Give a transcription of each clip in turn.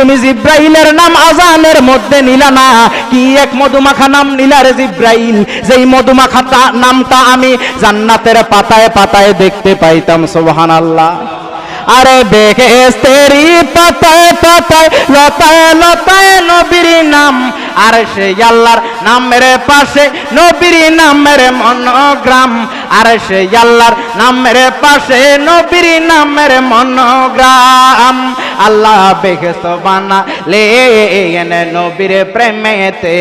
তুমি জিব্রাইলের নাম আজানের মধ্যে নিলা না। কি এক মধুমাখা নাম নিলার জিব্রাইল? যেই মধুমাখা তা- নামটা আমি জান্নাতের পাতায় পাতায় দেখতে পাইতাম, সুবহানাল্লাহ। আরে বেহেস্তেরি পাতায় পাতায়, লতায় লতায় নবীর নাম। আর সেই আল্লাহর নামের পাশে নবীর নামের মনোগ্রাম। আর সেই আল্লাহর নামের পাশে, নবীর নামের মনোগ্রাম। আল্লাহ বেহেস্ত বানালে, এনে নবীর প্রেমেতে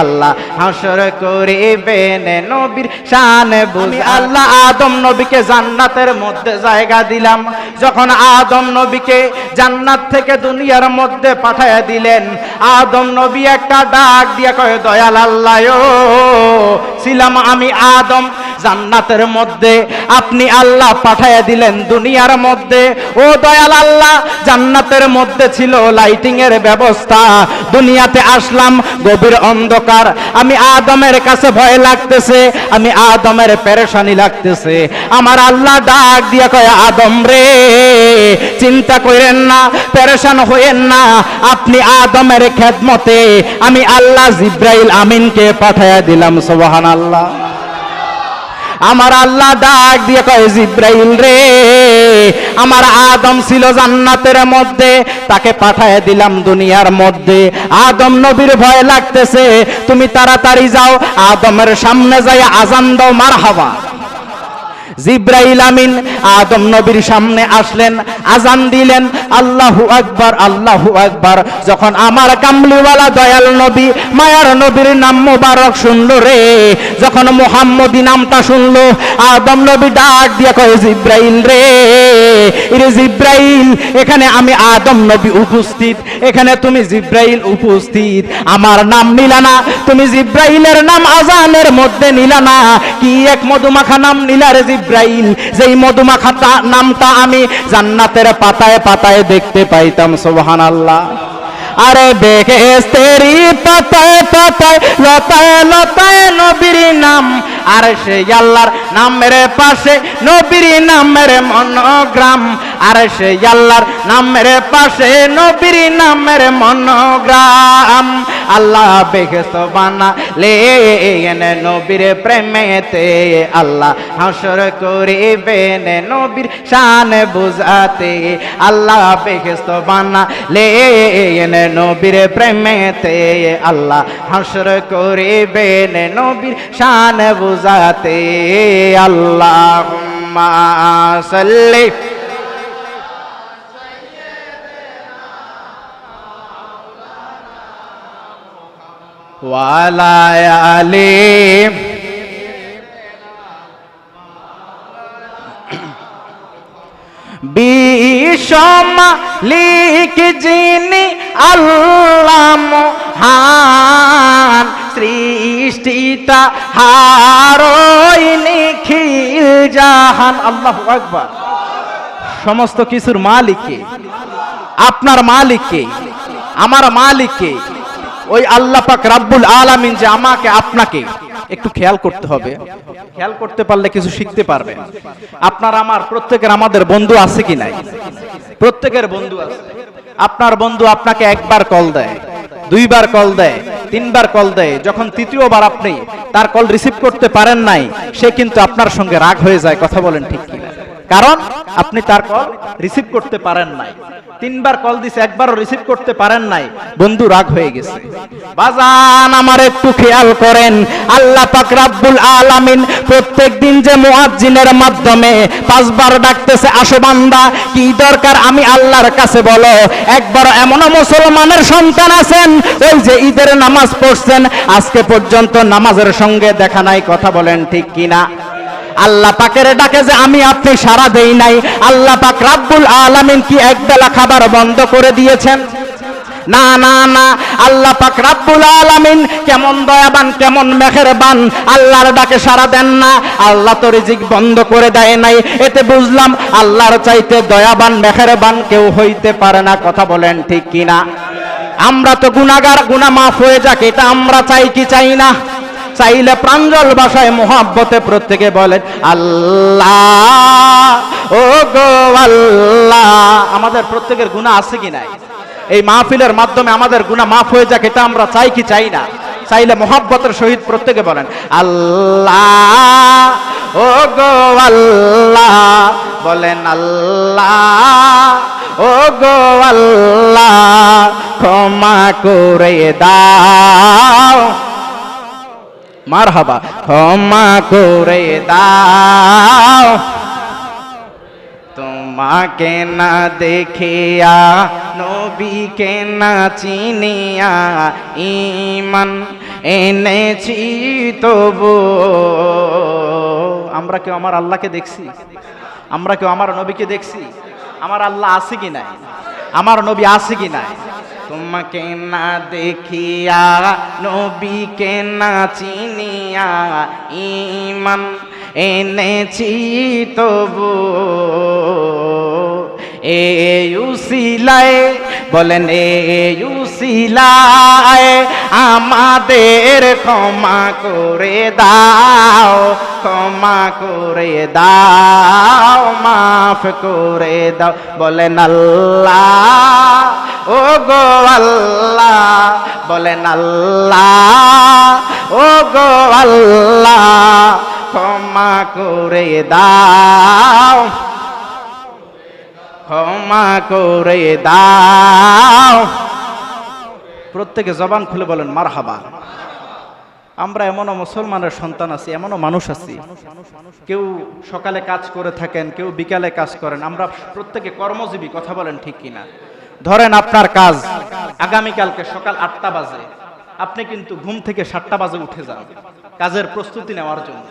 আল্লাহ হাসর করিবেন। নবীর শান বুঝ আল্লাহ আদম নবীকে জান্নাতের মধ্যে জায়গা দিলাম। যখন আদম নবীকে জান্নাত থেকে দুনিয়ার মধ্যে পাঠাইয়া দিলেন, আদম নবী একটা ডাক দিয়ে কয়, দয়াল আল্লাহ ছিলাম আমি আদম। জান্নাতের মধ্যে আপনি আল্লাহ পাঠাইয়া দিলেন দুনিয়ার মধ্যে। ও দয়াল আল্লাহ, জান্নাতের মধ্যে ছিল লাইটিং এর ব্যবস্থা। দুনিয়াতে আসলাম, গভীর অন্ধকার। আমি আদমের কাছে ভয় লাগতেছে, আমি আদমের পেরেশানি লাগতেছে। আমার আল্লাহ ডাক দিয়া কয়, আদম রে, চিন্তা করেন না, পেরেশান হইেন না। আপনি আদমের খেদমতে আমি আল্লাহ জিব্রাইল আমিনকে পাঠাইয়া দিলাম সোহান আল্লাহ আমার আল্লাহ ডাক দিয়ে কয়, জিব্রাইল রে, আমার আদম ছিল জান্নাতের মধ্যে, তাকে পাঠায় দিলাম দুনিয়ার মধ্যে। আদম নবীর ভয় লাগতেছে, তুমি তাড়াতাড়ি যাও, আদমের সামনে যাই আজান দাও মার হাওয়া জিব্রাইল আমিন, আদম নবীর সামনে আসলেন, আজান দিলেন, আল্লাহু আকবার আল্লাহু আকবার। যখন আমার কামলিওয়ালা দয়াল নবী, মায়ার নবীর নাম মোবারক শুনলো রে, যখন মোহাম্মদী নামটা শুনলো, আদম নবী ডাক দিয়ে কয়, জিব্রাইল রে, ইরে জিব্রাইল, এখানে আমি আদম নবী উপস্থিত, এখানে তুমি জিব্রাইল উপস্থিত। আমার নাম নিলা না, তুমি জিব্রাইলের নাম আজানের মধ্যে নিলা না, কি এক মধুমাখা নাম নিলার জিব্রাইল? যেই মধুমাখা তা- নামটা আমি জান্নাতের পাতায় পাতায় দেখতে পাইতাম, সুবহানাল্লাহ। আরে বেহেস্তেরি পাতায় পাতায়, লতায় লতায় নবীর নাম। আর সেই আল্লাহর নামের পাশে নবীর নামের মনোগ্রাম। আর সেই আল্লাহর নামের পাশে, নবীর নামের মনোগ্রাম। আল্লাহ বেহেস্ত বানালে, এনে নবীর প্রেমেতে আল্লাহ হাসর করিবেন, নবীর শান বুঝাতে। আল্লাহ বেহেস্ত বানালে, এনে নবীর প্রেমেতে আল্লাহ হাসর করিবেন, নবীর শান বুঝাতে। আল্লাহ সাল্লি লিখ যিনি আল্লাহ মহান, সৃষ্টিতা হারই নিখিল জাহান। আল্লাহ আকবার। সমস্ত কিছুর মালিককে আপনার মালিককে আমার মালিককে ওই আল্লাহ পাক রাব্বুল আলামিন যে আমাকে, আপনাকে একটু খেয়াল করতে হবে। খেয়াল করতে পারলে কিছু শিখতে পারবে। আপনার আমার, প্রত্যেকের আমাদের বন্ধু আছে কি নাই? প্রত্যেকের বন্ধু আছে। আপনার বন্ধু আপনাকে একবার কল দেয়, দুইবার কল দেয়, তিনবার কল দেয়। যখন তৃতীয়বার আপনি তার কল রিসিভ করতে পারেন নাই, সে কিন্তু আপনার সঙ্গে রাগ হয়ে যায়, কথা বলেন ঠিক কিনা। কারণ আপনি তার কল রিসিভ করতে পারেন নাই। তিনবার কল দিছে, একবারও রিসিভ করতে পারেন নাই। বন্ধু, রাগ হয়ে গেছে। বাজান, আমার একটু খেয়াল করেন। আল্লাহ পাক রাব্বুল আলামিন প্রত্যেক দিন যে মুয়াজ্জিনের মাধ্যমে পাঁচবার ডাকতেছে, আসো বান্দা, কি দরকার? আমি আল্লাহর কাছে বলো। একবার এমন মুসলমানের সন্তান আছেন, ওই যে ঈদের নামাজ পড়ছেন, আজকে পর্যন্ত নামাজের সঙ্গে দেখা নাই, কথা বলেন ঠিক কিনা? আল্লাহ পাকের ডাকে যে আমি আপনি সারা দেই নাই। আল্লাহ পাক রাব্বুল আলামিন কি একবেলা খাবার বন্ধ করে দিয়েছেন? না না না। আল্লাহ পাক রাব্বুল আলামিন কেমন দয়াবান, কেমন মেহেরবান। আল্লাহর ডাকে সারা দেন না। আল্লাহ তো রিজিক বন্ধ করে দেয় নাই। এতে বুঝলাম আল্লাহর চাইতে দয়াবান, মেহেরবান কেউ হইতে পারে না। কথা বলেন ঠিক কিনা? আমরা তো গুনাগার গুনা মাফ হয়ে যাক, এটা আমরা চাই কি চাই না? চাইলে প্রাঞ্জল ভাষায় মোহাব্বতে প্রত্যেকে বলেন, আল্লাহ, ও গো আল্লাহ। আমাদের প্রত্যেকের গুণা আছে কি নাই? এই মাহফিলের মাধ্যমে আমাদের গুনাহ মাফ হয়ে যাক, এটা আমরা চাই কি চাই না? চাইলে মোহাব্বতের সহিত প্রত্যেকে বলেন, আল্লাহ, ও গো আল্লাহ। বলেন, আল্লাহ, ও গো আল্লাহ, ক্ষমা করে দাও। মার হাবা ক্ষমা করে দাও। তোমাকে না দেখিয়া, নবীকে না চিনিয়া ইমান এনেছি তবু। আমরা কেউ আমার আল্লাহকে দেখছি? আমরা কেউ আমার নবীকে দেখছি? আমার আল্লাহ আছে কি নাই? আমার নবী আছে কি নাই? তোমাকে না দেখিয়া, নবীকে না চিনিয়া ইমান এনেছি তবু। এ উসিলায়, বলেন, এ উসিলায় আমাদের ক্ষমা করে দাও, ক্ষমা করে দাও, মাফ করে দাও, বলেন, আল্লাহ ও গো আল্লাহ, বলেন আল্লাহ ও গো আল্লাহ, ক্ষমা করে দাও। ক্ষমা করে দাও। প্রত্যেকে জবান খুলে বলেন মার হাবা আমরা এমনও মুসলমানের সন্তান আছি, এমনও মানুষ আছি। কেউ সকালে কাজ করে থাকেন, কেউ বিকালে কাজ করেন, আমরা প্রত্যেকে কর্মজীবী, কথা বলেন ঠিক কিনা? ধরেন আপনার কাজ, আগামীকালকে সকাল আটটা বাজে, আপনি কিন্তু ঘুম থেকে সাতটা বাজে উঠে যান, কাজের প্রস্তুতি নেওয়ার জন্য।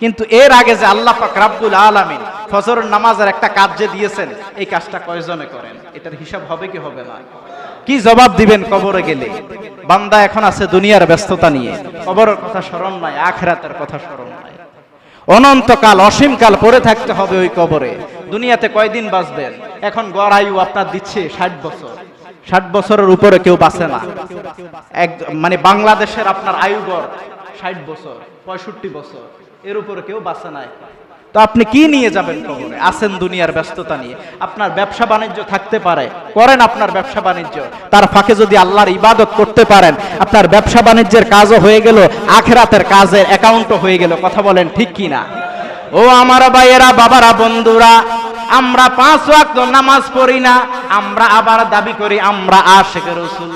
কিন্তু এর আগে যে আল্লাহ পাক রাব্বুল আলামিন ফজরের নামাজের একটা কাজ যে দিয়েছেন, এই কাজটা কয়জনে করেন? এটার হিসাব হবে কি হবে না? কি জবাব দিবেন কবরে গেলে? বান্দা এখন আছে দুনিয়ার ব্যস্ততা নিয়ে। কবরের কথা স্মরণ নাই, আখরাতের কথা স্মরণ নাই। অনন্তকাল, অসীমকাল পড়ে থাকতে হবে ওই কবরে। দুনিয়াতে কয়দিন বাঁচবেন? এখন গড় আয়ু আপনার দিচ্ছে ষাট বছর। ষাট বছরের উপরে কেউ বাঁচে না। এক মানে বাংলাদেশের আপনার আয়ু গড় ষাট বছর, পঁয়ষট্টি বছর, এর উপরে কেউ বাঁচে নাই তো আপনি কি নিয়ে যাবেন কবরে? আছেন দুনিয়ার ব্যস্ততা নিয়ে। আপনার ব্যবসা বাণিজ্য থাকতে পারে, করেন আপনার ব্যবসা বাণিজ্য। তার ফাঁকে যদি আল্লাহর ইবাদত করতে পারেন, আপনার ব্যবসা বাণিজ্যের কাজও হয়ে গেল, আখেরাতের কাজের অ্যাকাউন্টও হয়ে গেল। কথা বলেন ঠিক কি না ও আমার ভাইয়েরা, বাবারা, বন্ধুরা আমরা পাঁচ ওয়াক্ত নামাজ পড়ি না, আমরা আবার দাবি করি আমরা আশেক রসুল।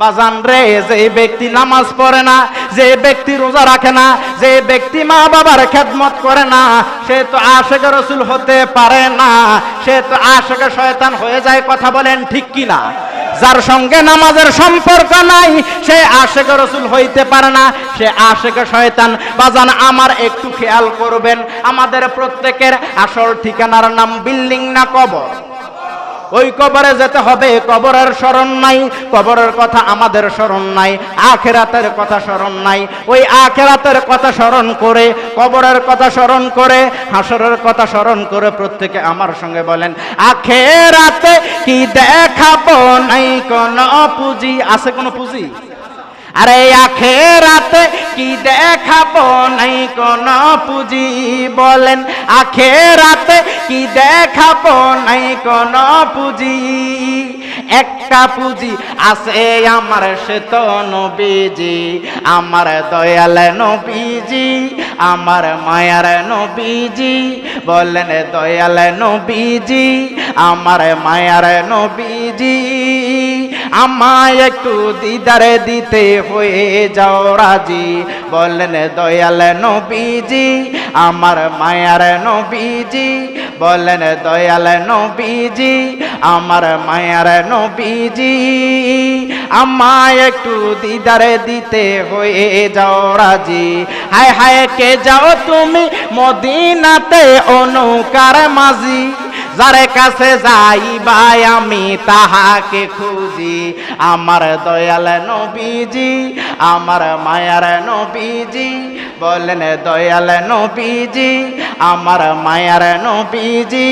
বাজান রে, যে ব্যক্তি নামাজ পড়ে না, যে ব্যক্তি রোজা রাখে না, যে ব্যক্তি মা বাবার খেদমত করে না, সে তো আশেক রসুল হতে পারে না, সে তো আশেক শয়তান হয়ে যায়, কথা বলেন ঠিক কিনা? না যার সঙ্গে নামাজের সম্পর্ক নাই, সে আশেক রসুল হইতে পারে না, সে আশেক শয়তান। বাজান, আমার একটু খেয়াল করবেন, আমাদের প্রত্যেকের আসল ঠিকানার নাম বিল্ডিং না কবর? ওই কবরে যেতে হবে, কবরের স্মরণ নাই, কবরের কথা আমাদের স্মরণ নাই, আখেরাতের কথা স্মরণ নাই। ওই আখেরাতের কথা স্মরণ করে, কবরের কথা স্মরণ করে, হাসরের কথা স্মরণ করে প্রত্যেকে আমার সঙ্গে বলেন, আখেরাতে কি দেখাবো নাই কোন পুঁজি? আছে কোনো পুঁজি? আরে আখেরাতে কি দেখাবো নাই কোন পুঁজি? বলেন আখেরাতে কি দেখাবো নাই কোন পুঁজি? একটা পুঁজি আছে আমার, সে তো নবীজি, আমার দয়াল নবীজি, আমার মায়ার নবীজি। বলেন, দয়াল নবীজি, আমার মায়ার নবীজি। আমায় একটু দিদারে দিতে হয়ে যাও রাজি। বললেন দয়াল নবীজি, আমার মায়ার নবীজি। বললেন দয়াল নবীজি, আমার মায়ার নবীজি। আমায় একটু দিদারে দিতে হয়ে যাও রাজি। হায় হায়, কে যাও তুমি মদিনাতে অনুকার মাঝি। যারে কাছে যাই ভাই, আমি তাহাকে খুঁজি। আমার দয়াল নবীজি, আমার মায়ার নবীজি বলেন, দয়াল নবীজি, আমার মায়ার নবীজি,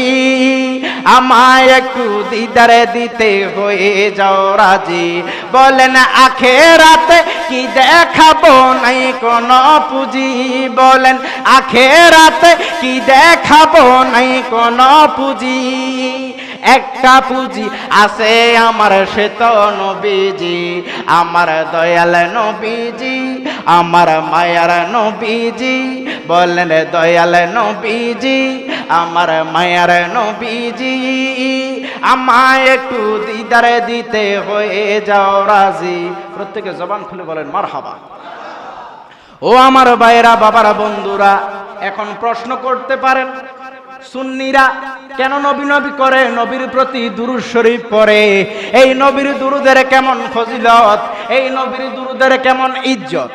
আমায় একটু দিদারে দিতে হয়ে যাও রাজি। বলেন, আখেরাতে কি দেখাবো নাই কোন পুঁজি? বলেন, আখেরাতে কি দেখাবো নাই কোন পুঁজি? একটা পুঁজি আছে আমার, সে তো নবীজি, আমার দয়াল নবীজি, আমার মায়ার নবীজি বললেন দয়াল নবীজি, আমার মায়ার নবীজি, আমায় একটু দিদারে দিতে হয়ে যাও, রাজি। প্রত্যেকে জবান খুলে বলেন মার হাবা ও আমার ভাইয়েরা, বাবারা, বন্ধুরা, এখন প্রশ্ন করতে পারেন সুন্নিরা কেন নবী নবী করে? নবীর প্রতি দুরুদ শরীফ পড়ে। এই নবীর দুরুদের কেমন ফজিলত? এই নবীর দুরুদের কেমন ইজ্জত?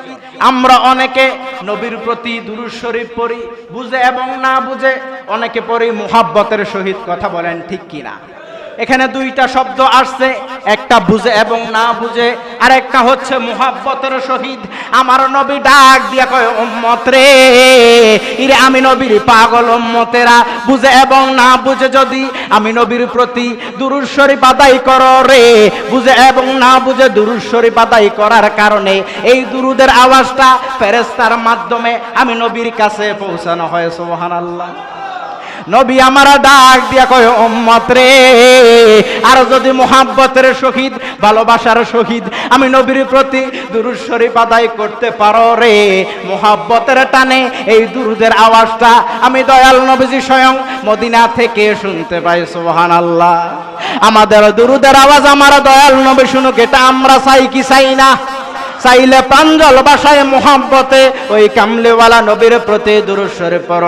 আমরা অনেকে নবীর প্রতি দুরুদ শরীফ পড়ি, বুঝে এবং না বুঝে অনেকে পড়ি মুহাব্বতের সহিত কথা বলেন ঠিক কিনা? এখানে দুইটা শব্দ আসছে, একটা বুঝে এবং না বুঝে আর একটা হচ্ছে মুহাব্বতের শহীদ। আমার নবী ডাক দিয়া কয়, উম্মত রে, ইরে আমি নবীর পাগল উম্মতেরা। বুঝে এবং না বুঝে যদি আমি নবীর প্রতি শরীফ আদায় করো রে। বুঝে এবং না বুঝে শরীফ আদায় করার কারণে এই দুরুদের আওয়াজটা ফেরেস্তার মাধ্যমে আমি নবীর কাছে পৌঁছানো হয়, সুবহানাল্লাহ। নবী আমারা ডাক দিয়া কয়, উম্মত রে, আর যদি মোহাব্বতের শহীদ, ভালোবাসার শহীদ, আমি নবীর প্রতি দুরুদ শরীফ আদায় করতে পারো রে? মোহাব্বতের টানে এই দুরুদের আওয়াজটা আমি দয়াল নবীজি স্বয়ং মদিনা থেকে শুনতে পাই সুবহান আল্লাহ আমাদের দুরুদের আওয়াজ আমার দয়াল নবী শুনুক, এটা আমরা চাই কি চাই না? চাইলে প্রাঞ্জল বাসায় মোহাব্বতে ওই কামলেওয়ালা নবীর প্রতি দুরুদ শরীফ পড়ো।